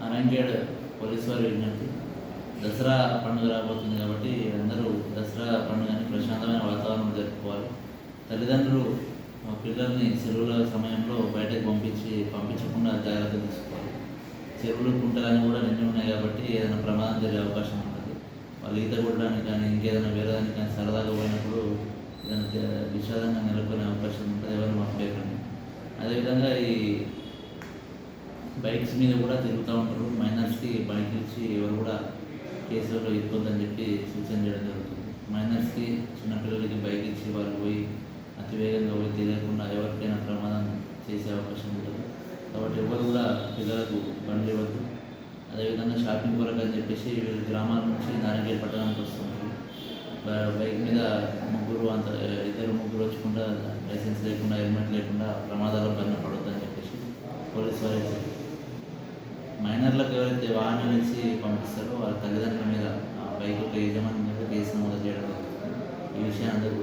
Narayankhed police వారి విజ్ఞప్తి. దసరా పండుగ రాబోతుంది కాబట్టి అందరూ దసరా పండుగని ప్రశాంతమైన వాతావరణం జరుపుకోవాలి. తల్లిదండ్రులు పిల్లల్ని చెరువుల సమయంలో బయటకు పంపించి పంపించకుండా జాగ్రత్త తీసుకోవాలి. చెరువులు కుంటలని కూడా నిండి ఉన్నాయి కాబట్టి ఏదైనా ప్రమాదం జరిగే అవకాశం ఉంటుంది. వాళ్ళు ఈత కొట్టడానికి కానీ ఇంకేదైనా వేరే దానికి కానీ సరదాగా పోయినప్పుడు ఏదైనా విషాదంగా నెలకొనే అవకాశం ఉంటుంది. ఎవరు పంపేయకండి అదేవిధంగా ఈ బైక్స్ మీద కూడా తిరుగుతూ ఉంటారు. మైనర్స్కి బైక్ ఇచ్చి ఎవరు కూడా కేసులో ఇరుకొద్దని చెప్పి సూచన చేయడం జరుగుతుంది. మైనర్స్కి చిన్నపిల్లలకి బైక్ ఇచ్చి వాళ్ళు పోయి అతి వేగంగా పోయి తెలియకుండా ఎవరికైనా ప్రమాదం చేసే అవకాశం ఉంటుంది. కాబట్టి ఎవరు కూడా పిల్లలకు బండి ఇవ్వద్దు. అదేవిధంగా షాపింగ్ కొరకు అని చెప్పేసి వీళ్ళు గ్రామాల నుంచి నారాయణగేట్ పట్టణానికి వస్తుంటారు. బైక్ మీద ముగ్గురు అంత ఇద్దరు ముగ్గురు వచ్చకుండా లైసెన్స్ లేకుండా హెల్మెట్ లేకుండా ప్రమాదాల పైన పడొద్దని చెప్పేసి పోలీసు వారు మైనర్లకు ఎవరైతే వాహనం నుంచి పంపిస్తారో వాళ్ళ తల్లిదండ్రుల మీద బైక్ యజమాని మీద కేసు నమోదు చేయడం ఈ విషయం అందరూ